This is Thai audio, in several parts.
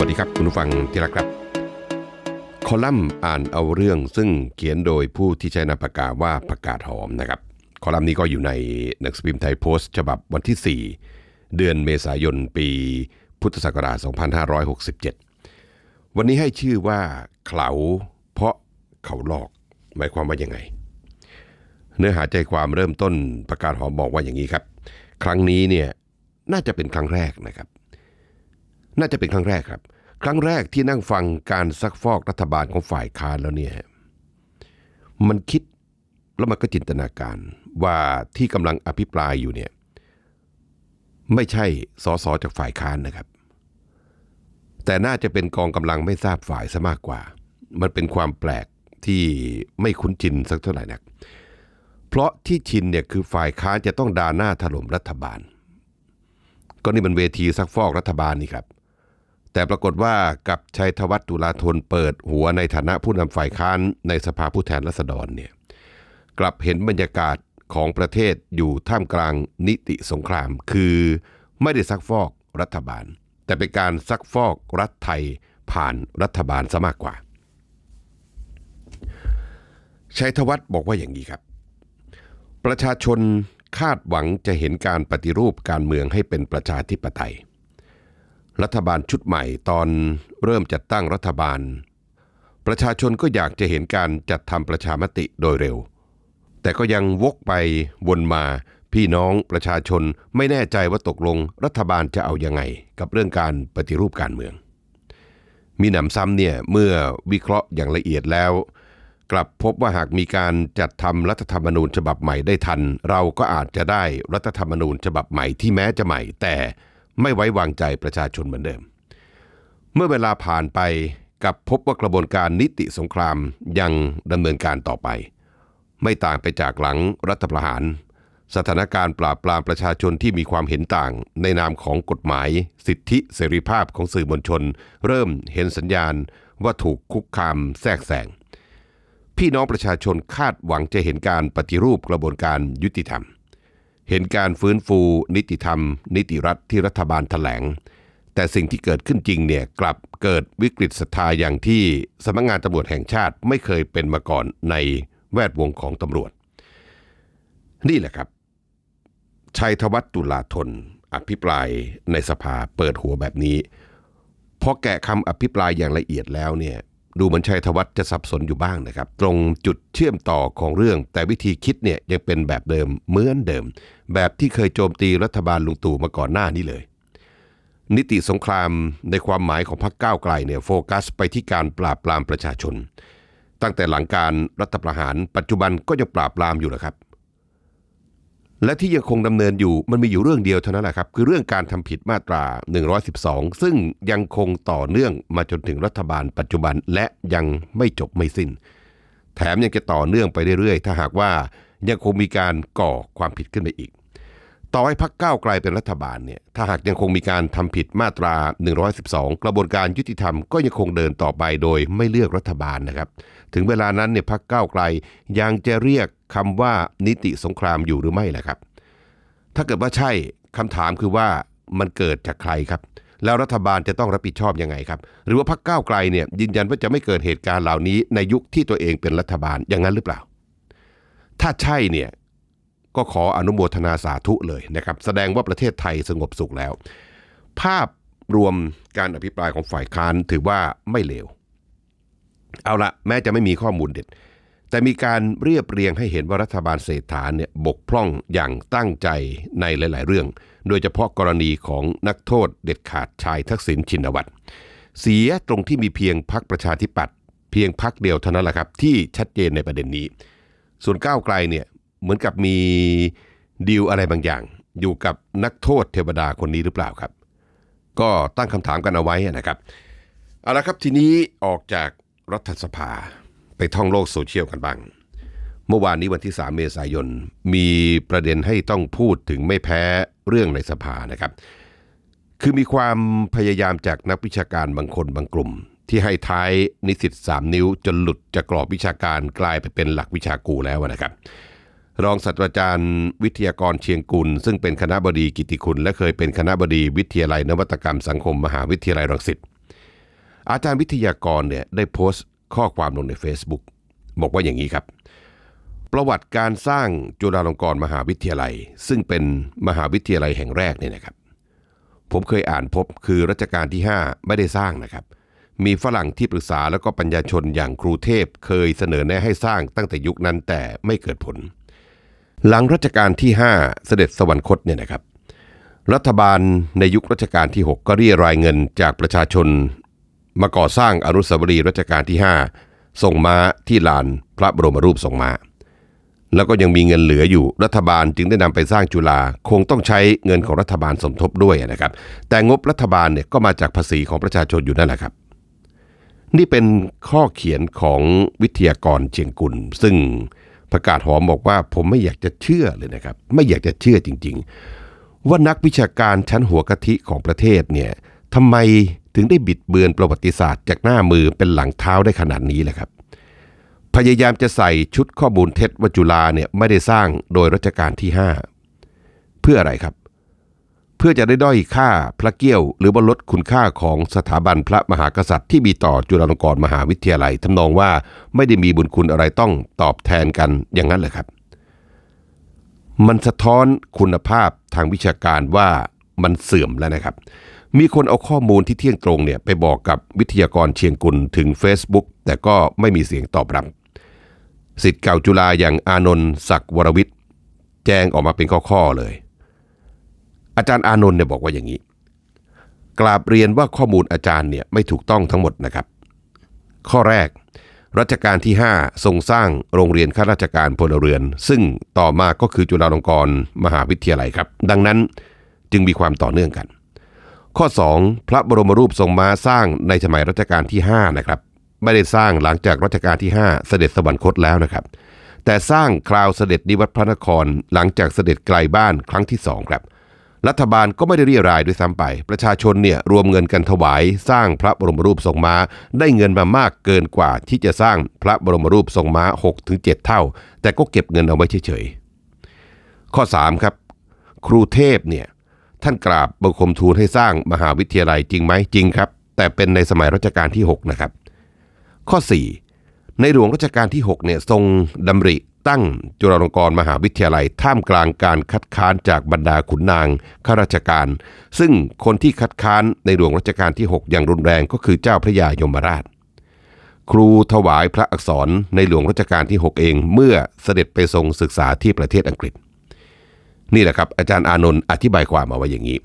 วัสดีครับคุณผู้ฟังที่รักครับ คอลัมน์อ่านเอาเรื่องซึ่งเขียนโดยผู้ที่ใช้นามปากกาว่าประกาศหอมนะครับคอลัมน์นี้ก็อยู่ในหนังสือพิมพ์ไทยโพสต์ฉบับวันที่ 4 เดือนเมษายนปีพุทธศักราช 2567 วันนี้ให้ชื่อว่าเขาเพราะเขาหลอก หมายความว่ายังไง เนื้อหาใจความเริ่มต้นประกาศหอมบอกว่าอย่างนี้ครับ ครั้งนี้เนี่ยน่าจะเป็นครั้งแรกนะครับ น่าจะเป็นครั้งแรกครับ ครั้งแรกที่นั่งฟังการซักฟอกรัฐบาลของฝ่ายค้านแล้วเนี่ยมันคิดแล้วมันก็จินตนาการว่าที่กำลังอภิปรายอยู่เนี่ยไม่ใช่สสจากฝ่ายค้านนะครับ แต่น่าจะเป็นกองกำลังไม่ทราบฝ่ายซะมากกว่า มันเป็นความแปลกที่ไม่คุ้นชินสักเท่าไหร่นัก เพราะที่ชินเนี่ยคือฝ่ายค้านจะต้องด่าหน้าถล่มรัฐบาล ก็นี่มันเวทีซักฟอกรัฐบาลนี่ครับ แต่ปรากฏว่ากับชัยธวัฒน์ตุลาธนเปิดหัวในฐานะผู้นำฝ่ายค้านในสภาผู้แทนราษฎรเนี่ยกลับเห็นบรรยากาศของประเทศอยู่ท่ามกลางนิติสงคราม คือไม่ได้ซักฟอกรัฐบาล แต่เป็นการซักฟอกรัฐไทยผ่านรัฐบาลซะมากกว่า ชัยธวัฒน์บอกว่าอย่างนี้ครับ ประชาชนคาดหวังจะเห็นการปฏิรูปการเมืองให้เป็นประชาธิปไตย รัฐบาลชุดใหม่ตอนเริ่มจัดตั้งรัฐบาล ประชาชนก็อยากจะเห็นการจัดทำประชามติโดยเร็ว แต่ก็ยังวกไปวนมาพี่น้องประชาชนไม่แน่ใจว่าตกลงรัฐบาลจะเอายังไง กับเรื่องการปฏิรูปการเมือง มีหนำซ้ำเนี่ยเมื่อวิเคราะห์อย่างละเอียดแล้ว กลับพบว่าหากมีการจัดทำรัฐธรรมนูญฉบับใหม่ได้ทัน เราก็อาจจะได้รัฐธรรมนูญฉบับใหม่ที่แม้จะใหม่ แต่ ไม่ไว้วางใจประชาชนเหมือนเดิม เมื่อเวลาผ่านไปกับพบว่ากระบวนการนิติสงครามยังดำเนินการต่อไป ไม่ต่างไปจากหลังรัฐประหาร สถานการณ์ปราบปรามประชาชนที่มีความเห็นต่าง ในนามของกฎหมาย สิทธิเสรีภาพของสื่อมวลชน เริ่มเห็นสัญญาณว่าถูกคุกคามแทรกแซงพี่น้องประชาชนคาดหวังจะเห็นการปฏิรูปกระบวนการยุติธรรม เห็นการฟื้นฟูนิติธรรม นิติรัฐที่รัฐบาลแถลง แต่สิ่งที่เกิดขึ้นจริงเนี่ยกลับเกิดวิกฤตศรัทธาอย่างที่สำนักงานตำรวจแห่งชาติไม่เคยเป็นมาก่อนในแวดวงของตำรวจ นี่แหละครับ ชัยธวัฒน์ตุลาธนอภิปรายในสภาเปิดหัวแบบนี้พอแกะคำอภิปรายอย่างละเอียดแล้วเนี่ย ดูเหมือนชัยธวัฒน์จะสับสนอยู่บ้างนะครับ ตรงจุดเชื่อมต่อของเรื่อง แต่วิธีคิดเนี่ยยังเป็นแบบเดิมเหมือนเดิม แบบที่เคยโจมตีรัฐบาลลุงตู่มาก่อนหน้านี้เลย นิติสงครามในความหมายของพรรคก้าวไกลเนี่ยโฟกัสไปที่การปราบปรามประชาชน ตั้งแต่หลังการรัฐประหารปัจจุบันก็ยังปราบปรามอยู่นะครับ และที่ยังคงดำเนินอยู่มันมีอยู่เรื่องเดียวเท่านั้นแหละครับ คือเรื่องการทำผิดมาตรา 112 ซึ่งยังคงต่อเนื่องมาจนถึงรัฐบาลปัจจุบันและยังไม่จบไม่สิ้น แถมยังจะต่อเนื่องไปเรื่อยๆ ถ้าหากว่ายังคงมีการก่อความผิดขึ้นไปอีก ต่อให้พักก้าวไกลเป็นรัฐบาลเนี่ยถ้าหากยังคงมีการทำผิดมาตรา 112 กระบวนการยุติธรรมก็ยังคงเดินต่อไปโดยไม่เลือกรัฐบาลนะครับ ถึงเวลานั้นเนี่ยพักก้าวไกลยังจะเรียกคำว่านิติสงครามอยู่หรือไม่ล่ะครับ ถ้าเกิดว่าใช่คำถามคือว่ามันเกิดจากใครครับ แล้วรัฐบาลจะต้องรับผิดชอบยังไงครับ หรือว่าพักก้าวไกลเนี่ยยืนยันว่าจะไม่เกิดเหตุการณ์เหล่านี้ในยุคที่ตัวเองเป็นรัฐบาลอย่างนั้นหรือเปล่า ถ้าใช่เนี่ย ก็ขออนุโมทนาสาธุเลยนะครับ แสดงว่าประเทศไทยสงบสุขแล้ว ภาพรวมการอภิปรายของฝ่ายค้านถือว่าไม่เลว เอาละแม้จะไม่มีข้อมูลเด็ด แต่มีการเรียบเรียงให้เห็นว่ารัฐบาลเศรษฐาเนี่ยบกพร่องอย่างตั้งใจในหลาย ๆ เรื่อง โดยเฉพาะกรณีของนักโทษเด็ดขาดชายทักษิณชินวัตรเสียตรงที่มีเพียงพักประชาธิปัตย์เพียงพักเดียวเท่านั้นแหละครับ ที่ชัดเจนในประเด็นนี้ ส่วนก้าวไกลเนี่ย เหมือนกับมีดีลอะไรบางอย่าง อยู่กับนักโทษเทวดาคนนี้หรือเปล่าครับ ก็ตั้งคำถามกันเอาไว้นะครับเอาละครับทีนี้ออกจากรัฐสภาไปท่องโลกโซเชียลกันบ้าง เมื่อวานนี้วันที่ 3 เมษายน มีประเด็นให้ต้องพูดถึงไม่แพ้เรื่องในสภานะครับ คือมีความพยายามจากนักวิชาการบางคนบางกลุ่ม ที่ให้ท้ายนิสิต3นิ้วจนหลุดจากกรอบวิชาการกลายไปเป็นหลักวิชากูแล้วนะครับ รองศาสตราจารย์วิทยากรเชียงกุล ซึ่งเป็นคณะบดีกิติคุณ และเคยเป็นคณะบดีวิทยาลัยนวัตกรรมสังคมมหาวิทยาลัยรังสิตอาจารย์วิทยากรเนี่ยได้โพสต์ข้อความลงใน Facebook บอกว่าอย่างนี้ครับ ประวัติการสร้างจุฬาลงกรณ์มหาวิทยาลัย ซึ่งเป็นมหาวิทยาลัยแห่งแรกเนี่ยนะครับ ผมเคยอ่านพบคือรัชกาลที่ 5 ไม่ได้สร้างนะครับ มีฝรั่งที่ปรึกษาแล้วก็ปัญญาชนอย่างครูเทพเคยเสนอแนะให้สร้างตั้งแต่ยุคนั้นแต่ไม่เกิดผล หลังรัชกาลที่ 5 เสด็จสวรรคตเนี่ยนะครับ รัฐบาลในยุครัชกาลที่ 6 ก็เรียรายเงินจากประชาชน มาก่อสร้างอนุสาวรีย์รัชกาลที่ 5 ส่งม้าที่ลานพระบรมรูปทรงม้าแล้วก็ยังมีเงินเหลืออยู่รัฐบาลจึงได้นำไปสร้างจุฬาคงต้องใช้เงินของรัฐบาลสมทบด้วยนะครับ แต่งบรัฐบาลเนี่ยก็มาจากภาษีของประชาชนอยู่นั่นแหละครับ นี่เป็นข้อเขียนของวิทยากรเชียงกุลซึ่ง ประกาศหอมบอกว่าผมไม่อยากจะเชื่อเลยนะครับ ไม่อยากจะเชื่อจริง ๆ ว่านักวิชาการชั้นหัวกะทิของประเทศเนี่ยทำไมถึงได้บิดเบือนประวัติศาสตร์จากหน้ามือเป็นหลังเท้าได้ขนาดนี้แหละครับ พยายามจะใส่ชุดข้อมูลเท็จว่าจุฬาเนี่ยไม่ได้สร้างโดยรัชกาลที่ 5 เพื่ออะไรครับ เพื่อจะได้ด้อยค่าพระเกี้ยว หรือว่าลดคุณค่าของสถาบันพระมหากษัตริย์ที่มีต่อจุฬาลงกรณ์มหาวิทยาลัยทำนองว่าไม่ได้มีบุญคุณอะไรต้องตอบแทนกันอย่างนั้นเลยครับ มันสะท้อนคุณภาพทางวิชาการว่ามันเสื่อมแล้วนะครับ มีคนเอาข้อมูลที่เที่ยงตรงเนี่ยไปบอกกับวิทยากรเชียงกุลถึง Facebook แต่ก็ไม่มีเสียงตอบรับสิทธิ์เก่าจุฬาอย่างอานนท์ศักวรวิทย์แจ้งออกมาเป็นข้อๆเลย อาจารย์อานนท์เนี่ยบอกว่าอย่างนี้ กราบเรียนว่าข้อมูลอาจารย์เนี่ยไม่ถูกต้องทั้งหมดนะครับ ข้อแรก รัชกาลที่ 5 ทรงสร้างโรงเรียนข้าราชการพลเรือน ซึ่งต่อมาก็คือจุฬาลงกรณ์มหาวิทยาลัยครับ ดังนั้นจึงมีความต่อเนื่องกัน ข้อ 2 พระบรมรูปทรงม้าสร้างในสมัยรัชกาลที่5นะครับไม่ได้สร้างหลังจากรัชกาลที่ 5 เสด็จสวรรคตแล้วนะครับ แต่สร้างคราวเสด็จนิวัตพระนครหลังจากเสด็จไกลบ้านครั้งที่สองครับ รัฐบาลก็ไม่ได้เรียรายด้วยซ้ำไป ประชาชนเนี่ยรวมเงินกันถวาย สร้างพระบรมรูปทรงม้า ได้เงินมามากเกินกว่าที่จะสร้างพระบรมรูปทรงม้า 6-7 เท่า แต่ก็เก็บเงินเอาไว้เฉยๆ ข้อ 3 ครับ ครูเทพเนี่ยท่านกราบบังคมทูลให้สร้างมหาวิทยาลัยจริงไหมจริงครับ แต่เป็นในสมัยรัชกาลที่ 6 นะครับ ข้อ 4 ในหลวงรัชกาลที่6เนี่ยทรงดำริตั้งจุฬาลงกรณ์มหาวิทยาลัย ท่ามกลางการคัดค้านจากบรรดาขุนนางข้าราชการ ซึ่งคนที่คัดค้านในหลวงรัชกาลที่ 6 อย่างรุนแรงก็คือเจ้าพระยายมราช ครูถวายพระอักษรในหลวงรัชกาลที่ 6 เองเมื่อเสด็จไปทรงศึกษาที่ประเทศอังกฤษ นี่แหละครับอาจารย์อานนท์อธิบายความมาว่าอย่างนี้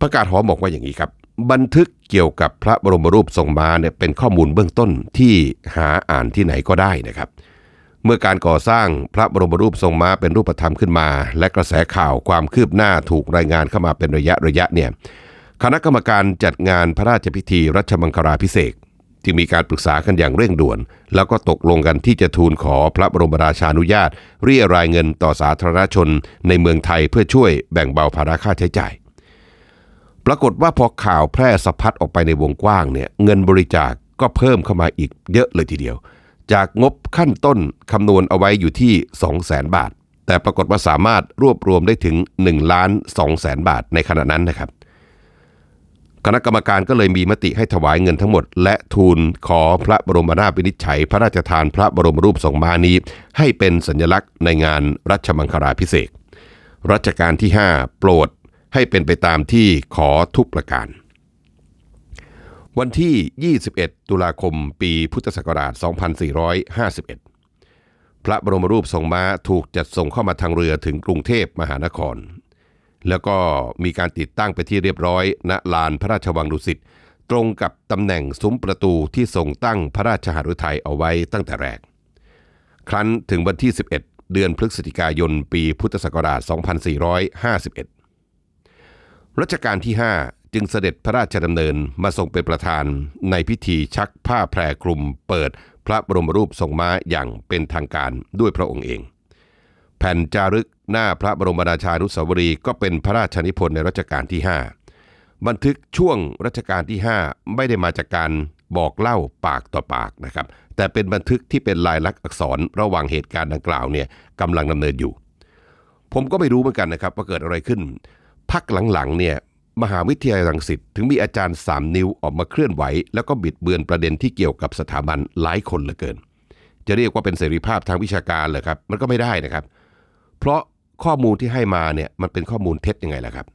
ประกาศหอมบอกว่าอย่างนี้ครับ บันทึกเกี่ยวกับพระบรมรูปทรงม้าเนี่ยเป็นข้อมูลเบื้องต้นที่หาอ่านที่ไหนก็ได้นะครับ เมื่อการก่อสร้างพระบรมรูปทรงม้าเป็นรูปธรรมขึ้นมา และกระแสข่าวความคืบหน้าถูกรายงานเข้ามาเป็นระยะระยะเนี่ยคณะกรรมการจัดงานพระราชพิธีรัชมังคลาภิเษกที่มีการปรึกษากันอย่างเร่งด่วน แล้วก็ตกลงกันที่จะทูลขอพระบรมราชานุญาต เรียรายเงินต่อสาธารณชนในเมืองไทยเพื่อช่วยแบ่งเบาภาระค่าใช้จ่าย รากฏว่าพอข่าวแพร่สะพัดออกไปในวงกว้างเนี่ยเงินบริจาคก็เพิ่มเข้ามาอีกเยอะเลยทีเดียว จากงบขั้นต้นคำนวณเอาไว้อยู่ที่ 2 0 0แสนบาท แต่ปรากฏว่าสามารถรวบรวมได้ถึง1ล้าน2แสนบาทในขณะนั้นนะครับ คณะกรรมการก็เลยมีมติให้ถวายเงินทั้งหมด และทูลขอพระบรมราชวินิจฉัย พระราชทานพระบรมรูปทรงมานี้ ให้เป็นสัญลักษณ์ในงานรัชมังคลาภิเศษรัชกาลที่ 5 โปรด ให้เป็นไปตามที่ขอทุกประการ วันที่ 21 ตุลาคมปีพุทธศักราช 2451 พระบรมรูปทรงม้าถูกจัดส่งเข้ามาทางเรือถึงกรุงเทพมหานคร แล้วก็มีการติดตั้งไปที่เรียบร้อยณลานพระราชวังดุสิตตรงกับตำแหน่งซุ้มประตูที่ทรงตั้งพระราชหฤทัยเอาไว้ตั้งแต่แรก ครั้นถึงวันที่ 11 เดือนพฤศจิกายนปีพุทธศักราช 2451 รัชกาลที่ 5 จึงเสด็จพระราชดำเนินมาทรงเป็นประธานในพิธีชักผ้าแพรคลุมเปิดพระบรมรูปทรงม้าอย่างเป็นทางการด้วยพระองค์เอง แผ่นจารึกหน้าพระบรมราชานุสาวรีก็เป็นพระราชนิพนธ์ในรัชกาลที่ 5 บันทึกช่วงรัชกาลที่ 5 ไม่ได้มาจากการบอกเล่าปากต่อปากนะครับ แต่เป็นบันทึกที่เป็นลายลักษณ์อักษรระหว่างเหตุการณ์ดังกล่าวเนี่ยกำลังดำเนินอยู่ ผมก็ไม่รู้เหมือนกันนะครับว่าเกิดอะไรขึ้น พักหลังๆเนี่ยมหาวิทยาลัยรังสิตถึงมีอาจารย์สามนิ้วออกมาเคลื่อนไหว แล้วก็บิดเบือนประเด็นที่เกี่ยวกับสถาบันหลายคนเหลือเกิน จะเรียกว่าเป็นเสรีภาพทางวิชาการเหรอครับ มันก็ไม่ได้นะครับ เพราะข้อมูลที่ให้มาเนี่ยมันเป็นข้อมูลเท็จยังไงล่ะครับ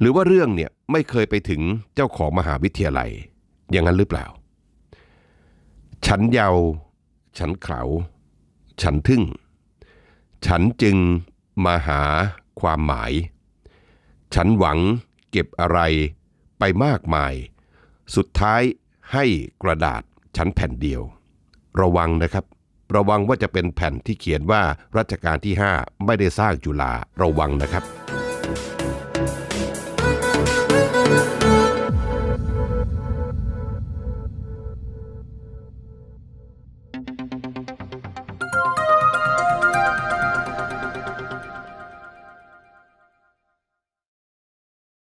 หรือว่าเรื่องเนี่ยไม่เคยไปถึงเจ้าของมหาวิทยาลัย อย่างนั้นหรือเปล่า ฉันเยา ฉันเขาฉันทึ่ง ฉันจึงมาหาความหมาย ฉันหวังเก็บอะไรไปมากมาย สุดท้ายให้กระดาษชั้นแผ่นเดียว ระวังนะครับ ระวังว่าจะเป็นแผ่นที่เขียนว่ารัชกาลที่ 5 ไม่ได้สร้างจุฬาระวังนะครับ